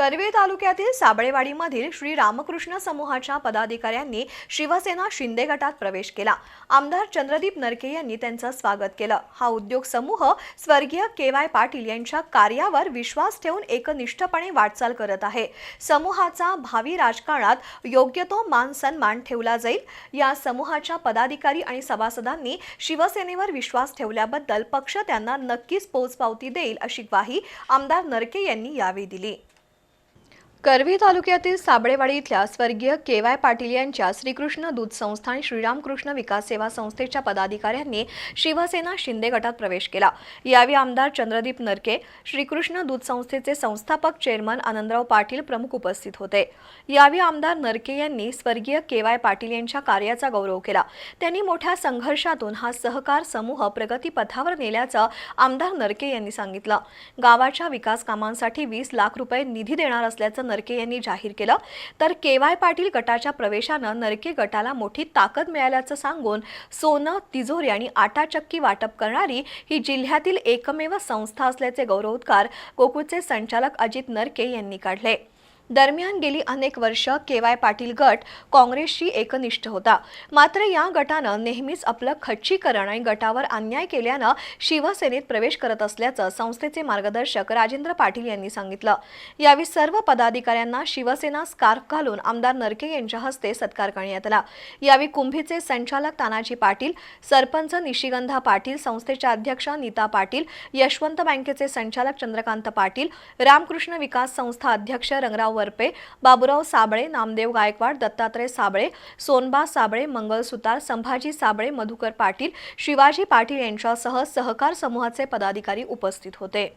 करवीर तालुक्यातील साबळेवाडीमधील श्री रामकृष्ण समूहाच्या पदाधिकाऱ्यांनी शिवसेना शिंदे गटात प्रवेश केला. आमदार चंद्रदीप नरके यांनी त्यांचं स्वागत केलं. हा उद्योग समूह स्वर्गीय के वाय पाटील यांच्या कार्यावर विश्वास ठेवून एकनिष्ठपणे वाटचाल करत आहे. समूहाचा भावी राजकारणात योग्य तो मान सन्मान ठेवला जाईल. या समूहाच्या पदाधिकारी आणि सभासदांनी शिवसेनेवर विश्वास ठेवल्याबद्दल पक्ष त्यांना नक्कीच पोचपावती देईल अशी ग्वाही आमदार नरके यांनी यावेळी दिली. करवी तालुक्यातील साबळेवाडी इथल्या स्वर्गीय के वाय पाटील यांच्या श्रीकृष्ण दूध संस्था आणि श्रीरामकृष्ण विकास सेवा संस्थेच्या पदाधिकाऱ्यांनी शिवसेना शिंदे गटात प्रवेश केला. यावेळी आमदार चंद्रदीप नरके श्रीकृष्ण दूध संस्थेचे संस्थापक चेअरमन आनंदराव पाटील प्रमुख उपस्थित होते. यावेळी आमदार नरके यांनी स्वर्गीय के वाय पाटील यांच्या कार्याचा गौरव केला. त्यांनी मोठ्या संघर्षातून हा सहकार समूह प्रगतीपथावर नेल्याचं आमदार नरके यांनी सांगितलं. गावाच्या विकास कामांसाठी वीस लाख रुपये निधी देणार असल्याचं नरके यांनी जाहीर केलं. तर के वाय पाटील गटाच्या प्रवेशानं नरके गटाला मोठी ताकद मिळाल्याचं सांगून सोनं तिजोरी आणि आटा चक्की वाटप करणारी ही जिल्ह्यातील एकमेव संस्था असल्याचे गौरवोद्गार गोकुळचे संचालक अजित नरके यांनी काढले. दरम्यान गेली अनेक वर्ष के वाय पाटील गट काँग्रेसशी एकनिष्ठ होता. मात्र या गटानं नेहमीच आपलं खच्चीकरण आणि गटावर अन्याय केल्यानं शिवसेनेत प्रवेश करत असल्याचं संस्थेचे मार्गदर्शक राजेंद्र पाटील यांनी सांगितलं. यावेळी सर्व पदाधिकाऱ्यांना शिवसेना स्कार्फ घालून आमदार नरके यांच्या हस्ते सत्कार करण्यात आला. यावेळी कुंभीचे संचालक तानाजी पाटील सरपंच निशिगंधा पाटील संस्थेच्या अध्यक्ष नीता पाटील यशवंत बँकेचे संचालक चंद्रकांत पाटील रामकृष्ण विकास संस्था अध्यक्ष रंगराव वरपे बाबुराव साबळे नामदेव गायकवाड दत्तात्रय साबळे सोनबा साबळे मंगल सुतार संभाजी साबळे मधुकर पाटील शिवाजी पाटील यांच्यासह सहकार समूहाचे पदाधिकारी उपस्थित होते.